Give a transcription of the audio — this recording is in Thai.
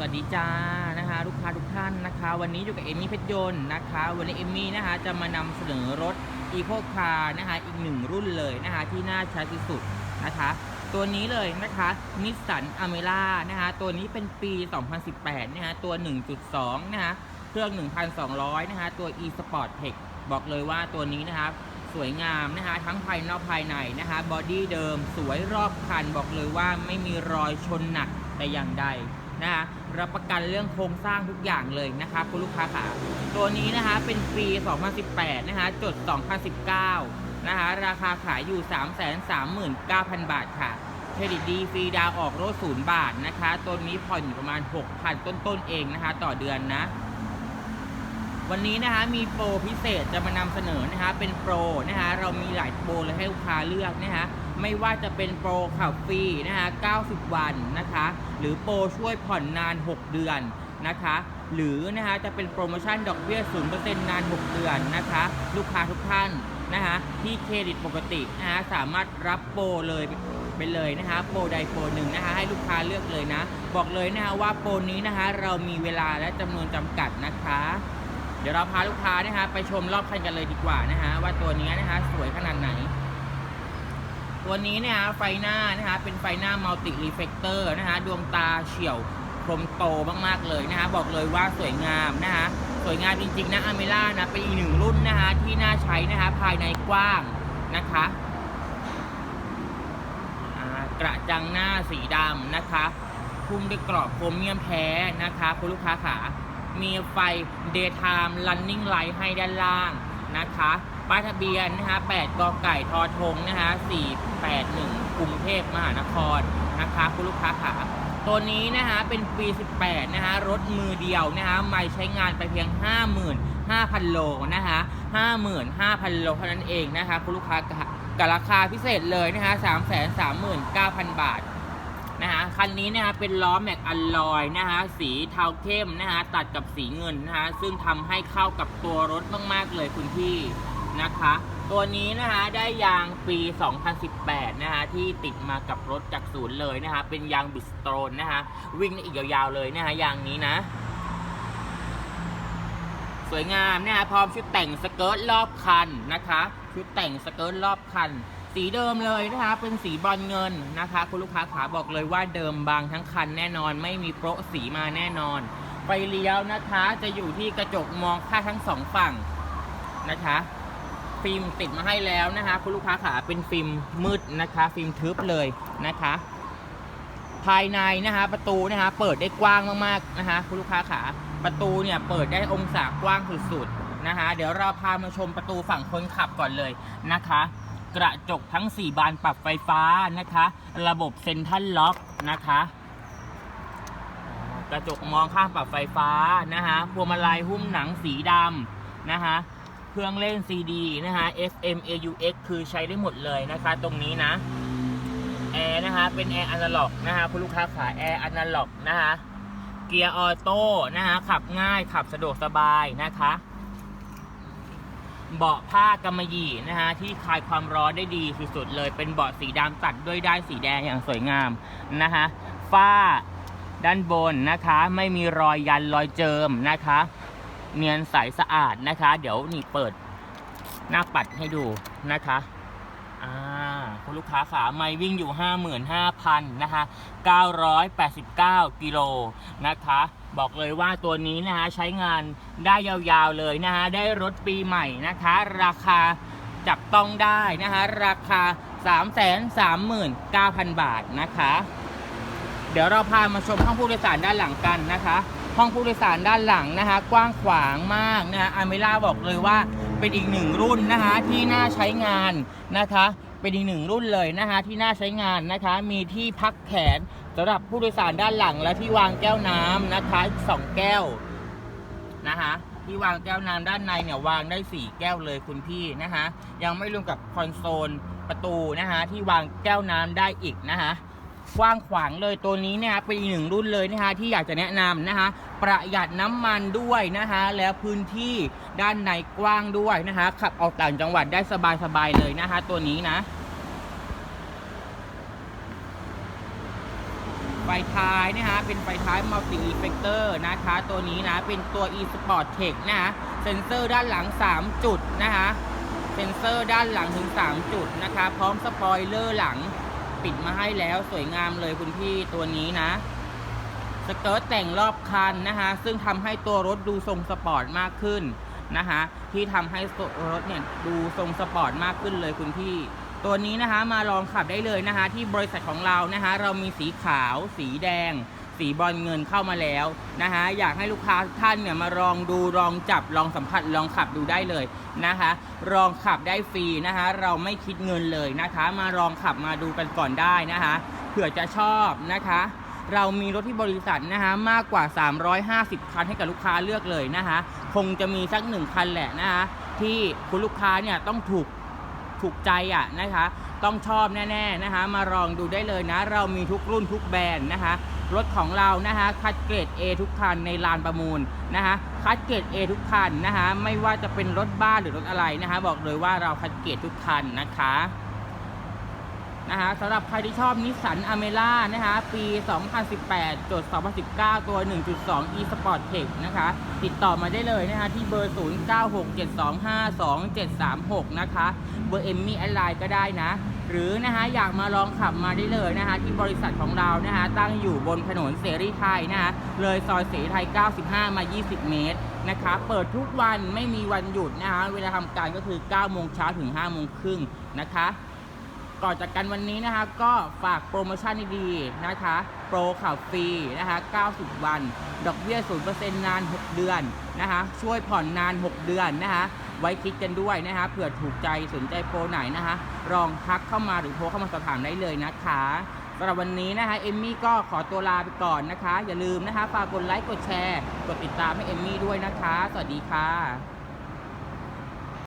สวัสดีจ้านะคะลูกค้าทุกท่านนะคะ วันนี้อยู่กับเอมี่เพชรยนต์นะคะ วันนี้เอมี่นะคะจะมานำเสนอรถอีโคคาร์นะคะอีกหนึ่งรุ่นเลยนะคะที่น่าใช้ที่สุดนะคะ ตัวนี้เลยนะคะนิสสันอเมร่านะคะตัวนี้เป็นปี 2018 นะคะตัว 1.2 นะคะเครื่อง 1,200 นะคะตัว e sport tech บอกเลยว่าตัวนี้นะคะสวยงามนะคะทั้งภายนอกภายในนะคะบอดี้เดิมสวยรอบคันบอกเลยว่าไม่มีรอยชนหนักแต่อย่างใด นะคะรับประกันเรื่องโครงสร้างทุกอย่างเลยนะคะคุณลูกค้าค่ะตัวนี้นะคะเป็นปี 2018 นะคะจด 2019 นะคะราคาขายอยู่ 339,000 บาทค่ะเครดิตดีฟรีดาวออกรถศูนย์บาทนะคะ ตัวนี้ผ่อนอยู่ประมาณ 6,000 ต้นๆเองนะคะ ต่อเดือนนะ วันนี้นะคะมีโปรพิเศษจะมานำเสนอนะคะเป็นโปรนะคะเรามีหลายโปรเลยให้ลูกค้าเลือกนะคะไม่ว่าจะเป็นโปรขับฟรีนะคะ90 วันนะคะหรือโปรช่วยผ่อนนาน 6 เดือนนะคะหรือนะคะจะเป็นโปรโมชั่นดอกเบี้ย 0%นาน 6 เดือนนะคะลูกค้าทุกท่านนะคะที่เครดิตปกตินะคะสามารถรับโปรเลยไปเลยนะคะโปรใดโปรหนึ่งนะคะให้ลูกค้าเลือกเลยนะ บอกเลยนะคะว่าโปรนี้นะคะเรามีเวลาและจำนวนจำกัดนะคะ ดี๋ยวเราพาลูกค้านะคะไปชมรอบคันกันเลยดีกว่านะคะว่าตัวนี้นะคะสวยขนาดไหน ตัวนี้เนะคะไฟหน้านะคะเป็นไฟหน้ามัลติรีเฟกเตอร์นะคะดวงตาเฉียวคมโตมากๆเลยนะคะบอกเลยว่าสวยงามนะคะสวยงามจริงๆนะอเมล่านะเป็นอีกหนึ่งรุ่นนะคะที่น่าใช้นะคะภายในกว้างนะคะกระจังหน้าสีดำนะคะ คุ้มด้วยกรอบโครเมียมแท้นะคะ คุณลูกค้าขา มีไฟ daytime running light ให้ด้านล่างนะคะ ป้ายทะเบียนนะคะ8กไก่ทอทงนะคะ481กรุงเทพมหานครนะคะคุณลูกค้าขาตัวนี้นะคะเป็นปี 18 นะคะรถมือเดียวนะคะไม่ใช้งานไปเพียง 55,000 โลนะคะ55,000 โลเท่านั้นเองนะคะคุณลูกค้ากับราคาพิเศษเลยนะคะ339,000 บาท นะคะคันนี้นะคะเป็นล้อแม็กอัลลอยนะคะสีเทาเข้มนะคะตัดกับสีเงินนะคะซึ่งทำให้เข้ากับตัวรถมากๆเลยคุณพี่นะคะ ตัวนี้นะคะได้ยางปี 2018 นะคะที่ติดมากับรถจากศูนย์เลยนะคะเป็นยางบิสโตรนนะคะวิ่งอีกยาวๆเลยนะคะยางนี้นะสวยงามนะคะพร้อมชุดแต่งสเกิร์ตรอบคันนะคะ ชุดแต่งสเกิร์ตรอบคัน สีเดิมเลยนะคะเป็นสีบอลเงินนะคะ คุณลูกค้าขาบอกเลยว่าเดิมบางทั้งคันแน่นอน ไม่มีโปรสีมาแน่นอนไฟเลี้ยวนะคะจะอยู่ที่กระจกมองข้าทั้งสองฝั่งนะคะฟิล์มติดมาให้แล้วนะคะ คุณลูกค้าขาเป็นฟิล์มมืดนะคะ ฟิล์มทึบเลยนะคะ ภายในนะคะ ประตูนะคะเปิดได้กว้างมากๆนะคะ คุณลูกค้าขาประตูเนี่ยเปิดได้องศากว้างสุดๆนะคะ เดี๋ยวเราพามาชมประตูฝั่งคนขับก่อนเลยนะคะ กระจกทั้ง 4 บานปรับไฟฟ้านะคะ ระบบเซ็นทรัลล็อกนะคะ กระจกมองข้างปรับไฟฟ้านะคะพวงมาลัยหุ้มหนังสีดำนะคะ เครื่องเล่น CD นะคะ FM AUX คือใช้ได้หมดเลยนะคะ ตรงนี้นะแอร์นะคะ เป็นแอร์อนาล็อกนะคะคุณลูกค้าขาแอร์อนาล็อกนะคะ เกียร์ออโต้นะคะ ขับง่ายขับสะดวกสบายนะคะ เบาะผ้ากำมะหยี่นะคะที่คลายความร้อนได้ดีสุดๆเลย เป็นเบาะสีดำตัดด้วยด้ายสีแดงอย่างสวยงามนะคะฝ้าด้านบนนะคะ ไม่มีรอยยันรอยเจิมนะคะ เนียนใสสะอาดนะคะ เดี๋ยวนี่เปิดหน้าปัดให้ดูนะคะอ่า คุณลูกค้าขาไม่วิ่งอยู่ 55,000นะคะ989 กิโลนะคะ บอกเลยว่าตัวนี้นะคะใช้งานได้ยาวๆเลยนะคะได้รถปีใหม่นะคะ ราคาจับต้องได้นะคะราคา 339,000 บาทนะคะ เดี๋ยวเราพามาชมห้องผู้โดยสารด้านหลังกันนะคะ ห้องผู้โดยสารด้านหลังนะคะ กว้างขวางมากนะคะอาเมล่าบอกเลยว่าเป็นอีกหนึ่งรุ่นนะคะที่น่าใช้งานนะคะ เป็นอีกหนึ่งรุ่นเลยนะคะที่น่าใช้งานนะคะ มีที่พักแขนสำหรับผู้โดยสารด้านหลังและที่วางแก้วน้ำนะคะสองแก้วนะคะที่วางแก้วน้ำด้านในเนี่ยวางได้4แก้วเลยคุณพี่นะคะยังไม่รวมกับคอนโซลประตูนะคะที่วางแก้วน้ำได้อีกนะคะกว้างขวางเลยตัวนี้เนี่ยเป็นอีกหนึ่งรุ่นเลยนะคะที่อยากจะแนะนำนะคะ ประหยัดน้ำมันด้วยนะคะแล้วพื้นที่ด้านในกว้างด้วยนะคะขับออกต่างจังหวัดได้สบายๆเลยนะคะตัวนี้นะ ไฟท้ายนะฮะเป็นไฟท้ายมัลติอีเฟกเตอร์นะคะตัวนี้นะเป็นตัว e sport tech นะฮะเซ็นเซอร์ด้านหลัง 3 จุดนะคะเซ็นเซอร์ด้านหลังถึง 3 จุดนะคะพร้อมสปอยเลอร์หลังปิดมาให้แล้วสวยงามเลยคุณพี่ตัวนี้นะ สเกิร์ตแต่งรอบคันนะคะซึ่งทำให้ตัวรถดูทรงสปอร์ตมากขึ้นนะคะที่ทำให้รถเนี่ยดูทรงสปอร์ตมากขึ้นเลยคุณพี่ ตัวนี้นะคะมาลองขับได้เลยนะคะ ที่บริษัทของเรานะคะเรามีสีขาว สีแดง สีบอลเงินเข้ามาแล้วนะคะอยากให้ลูกค้าท่านเนี่ยมาลองดูลองจับลองสัมผัสลองขับดูได้เลยนะคะลองขับได้ฟรีนะคะเราไม่คิดเงินเลยนะคะ มาลองขับมาดูกันก่อนได้นะคะเผื่อจะชอบนะคะ เรามีรถที่บริษัทนะคะมากกว่า 350 คันให้กับลูกค้าเลือกเลยนะคะคงจะมีสักหนึ่งคันแหละนะคะที่คุณลูกค้าเนี่ยต้องถูกถูกใจอะนะคะ ต้องชอบแน่ๆนะคะ มาลองดูได้เลยนะ เรามีทุกรุ่นทุกแบรนด์นะคะ รถของเรานะคะคัดเกรด A ทุกคันในลานประมูลนะคะคัดเกรด A ทุกคันนะคะ ไม่ว่าจะเป็นรถบ้านหรือรถอะไรนะคะ บอกเลยว่าเราคัดเกรดทุกคันนะคะ นะคะสำหรับใครที่ชอบนิสสันอเมร่านะคะปี 2018จด2019 ตัว 1.2 e sport tech นะคะ ติดต่อมาได้เลยนะคะ ที่เบอร์ 0967252736 นะคะ เบอร์เอมมี่แอดไลน์ก็ได้นะ หรือนะคะอยากมาลองขับมาได้เลยนะคะ ที่บริษัทของเรานะคะ ตั้งอยู่บนถนนเสรีไทยนะคะ เลยซอยเสรีไทย 95 มา 20 เมตรนะคะ เปิดทุกวันไม่มีวันหยุดนะคะ เวลาทำการก็คือ 9 โมงเช้าถึง 5 โมงครึ่งนะคะ ก่อนจากกันวันนี้นะคะก็ฝากโปรโมชั่นดีๆนะคะ โปรขับฟรีนะคะ 90 วัน ดอกเบี้ย 0%นาน 6 เดือนนะคะ ช่วยผ่อนนาน 6 เดือนนะคะ ไว้คิดกันด้วยนะคะเผื่อถูกใจสนใจโปรไหนนะคะลองทักเข้ามาหรือโทรเข้ามาสอบถามได้เลยนะคะสำหรับวันนี้นะคะเอมมี่ก็ขอตัวลาไปก่อนนะคะ อย่าลืมนะคะฝากกดไลค์กดแชร์ กดติดตามให้เอมมี่ด้วยนะคะ สวัสดีค่ะ